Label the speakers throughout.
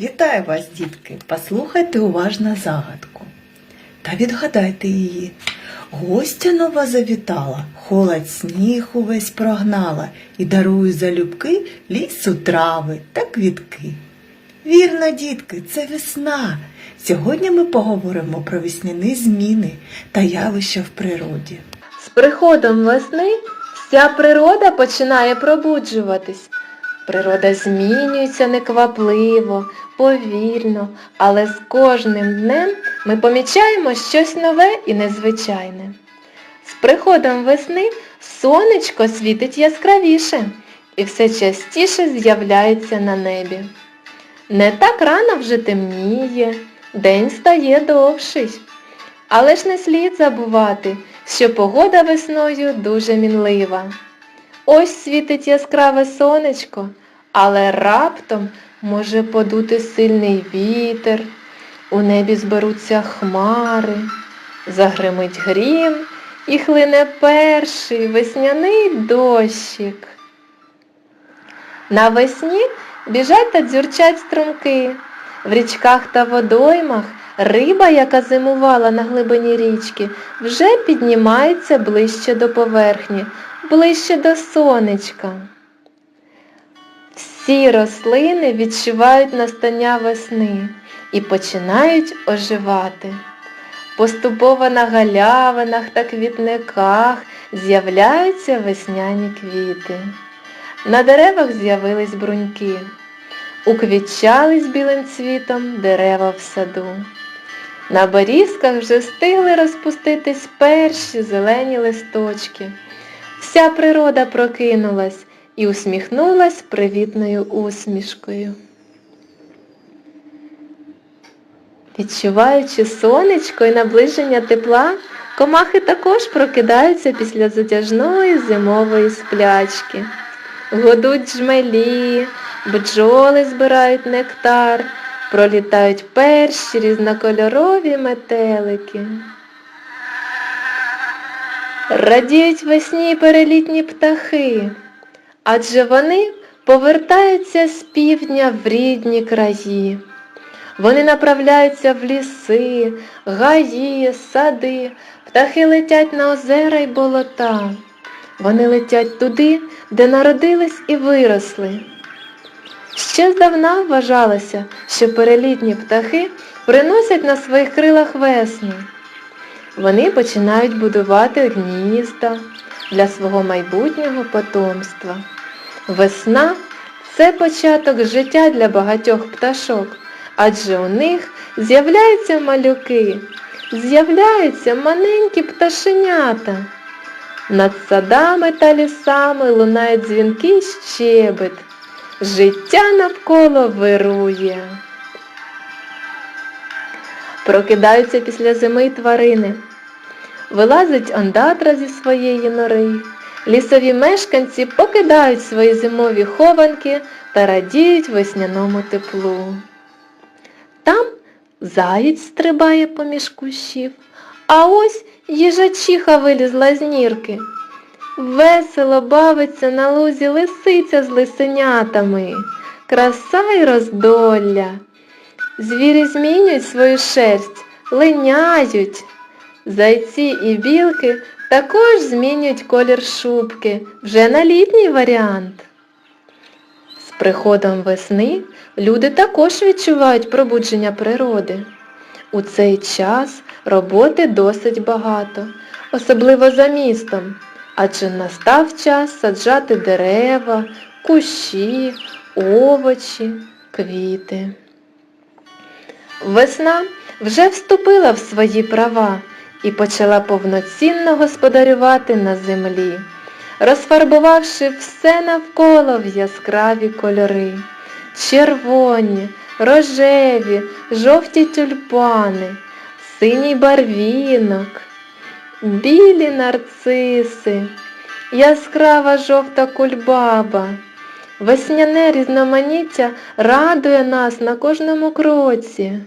Speaker 1: Вітаю вас, дітки! Послухайте уважно загадку. Та відгадайте її. Гостя нова завітала, холод сніг увесь прогнала і дарує залюбки лісу трави та квітки. Вірно, дітки, це весна. Сьогодні ми поговоримо про весняні зміни та явища в природі.
Speaker 2: З приходом весни вся природа починає пробуджуватись. Природа змінюється неквапливо, повільно, але з кожним днем ми помічаємо щось нове і незвичайне. З приходом весни сонечко світить яскравіше і все частіше з'являється на небі. Не так рано вже темніє, день стає довший. Але ж не слід забувати, що погода весною дуже мінлива. Ось світить яскраве сонечко, але раптом може подути сильний вітер, у небі зберуться хмари, загримить грім і хлине перший весняний дощик. Навесні біжать та дзюрчать струмки. В річках та водоймах риба, яка зимувала на глибині річки, вже піднімається ближче до поверхні, ближче до сонечка. Всі рослини відчувають настання весни і починають оживати. Поступово на галявинах та квітниках з'являються весняні квіти. На деревах з'явились бруньки. Уквітчались білим цвітом дерева в саду. На борізках вже встигли розпуститись перші зелені листочки. Вся природа прокинулась і усміхнулась привітною усмішкою. Відчуваючи сонечко і наближення тепла, комахи також прокидаються після затяжної зимової сплячки. Годуть жмелі, бджоли збирають нектар, пролітають перші різнокольорові метелики. Радіють весні перелітні птахи, адже вони повертаються з півдня в рідні краї. Вони направляються в ліси, гаї, сади, птахи летять на озера й болота. Вони летять туди, де народились і виросли. Ще здавна вважалося, що перелітні птахи приносять на своїх крилах весну. Вони починають будувати гнізда для свого майбутнього потомства. Весна це початок життя для багатьох пташок, адже у них з'являються малюки, з'являються маленькі пташенята. Над садами та лісами лунає дзвінкий щебет. Життя навколо вирує. Прокидаються після зими тварини. Вилазить ондатра зі своєї нори. Лісові мешканці покидають свої зимові хованки та радіють весняному теплу. Там заєць стрибає поміж кущів, а ось їжачиха вилізла з нірки. Весело бавиться на лузі лисиця з лисенятами, краса й роздолля. Звірі змінюють свою шерсть, линяють. Зайці і білки також змінюють колір шубки, вже на літній варіант. З приходом весни люди також відчувають пробудження природи. У цей час роботи досить багато, особливо за містом, адже настав час саджати дерева, кущі, овочі, квіти. Весна вже вступила в свої права і почала повноцінно господарювати на землі, розфарбувавши все навколо в яскраві кольори. Червоні, рожеві, жовті тюльпани, синій барвінок, білі нарциси, яскрава жовта кульбаба. Весняне різноманіття радує нас на кожному кроці.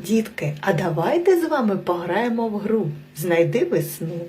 Speaker 1: Дітки, а давайте з вами пограємо в гру Знайди весну.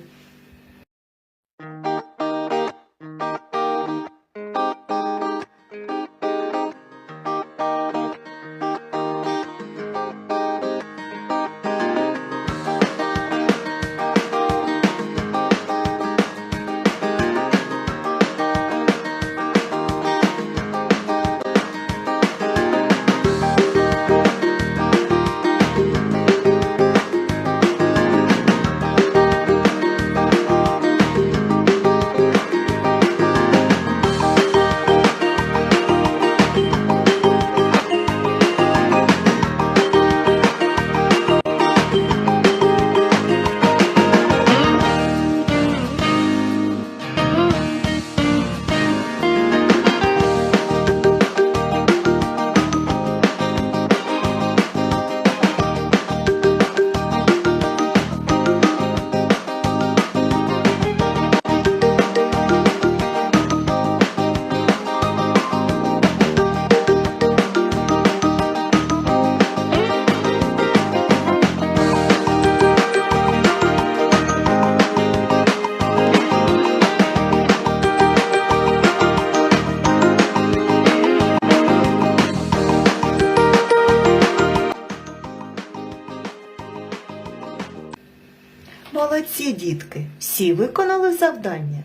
Speaker 1: Дітки, всі виконали завдання.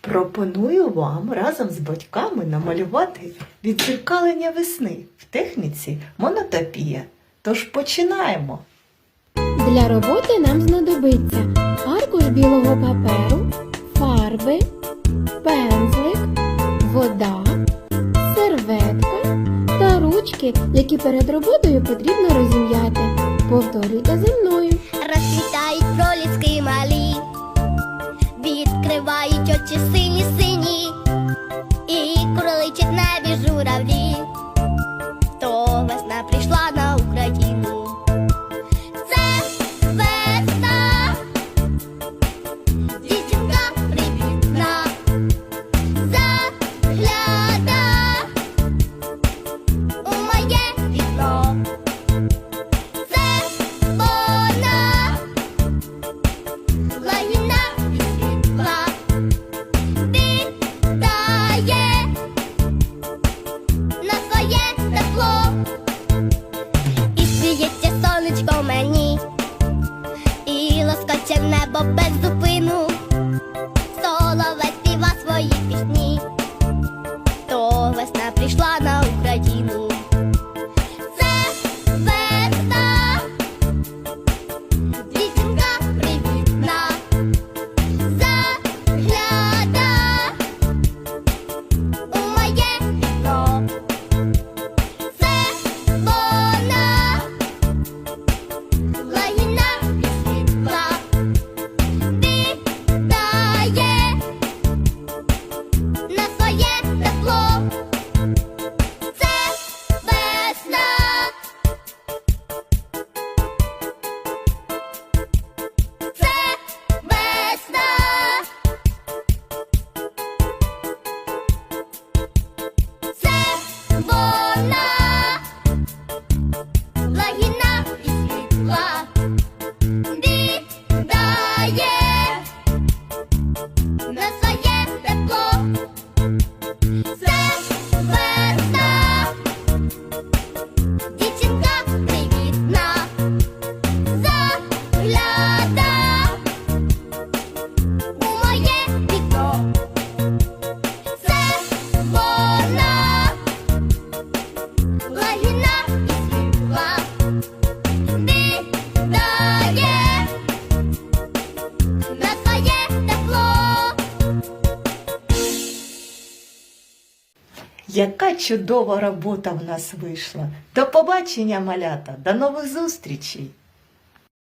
Speaker 1: Пропоную вам разом з батьками намалювати відзеркалення весни в техніці монотопія. Тож починаємо.
Speaker 3: Для роботи нам знадобиться аркуш білого паперу, фарби, пензлик, вода, серветка та ручки, які перед роботою потрібно розім'яти. Повторюйте за мною.
Speaker 4: Відкривають очі сині сині, і кроличить небі журавлі, і в небо без зупину, соловець співа свої пісні, то весна прийшла на Україну. Thank you.
Speaker 1: Яка чудова робота в нас вийшла. До побачення, малята, до нових зустрічей!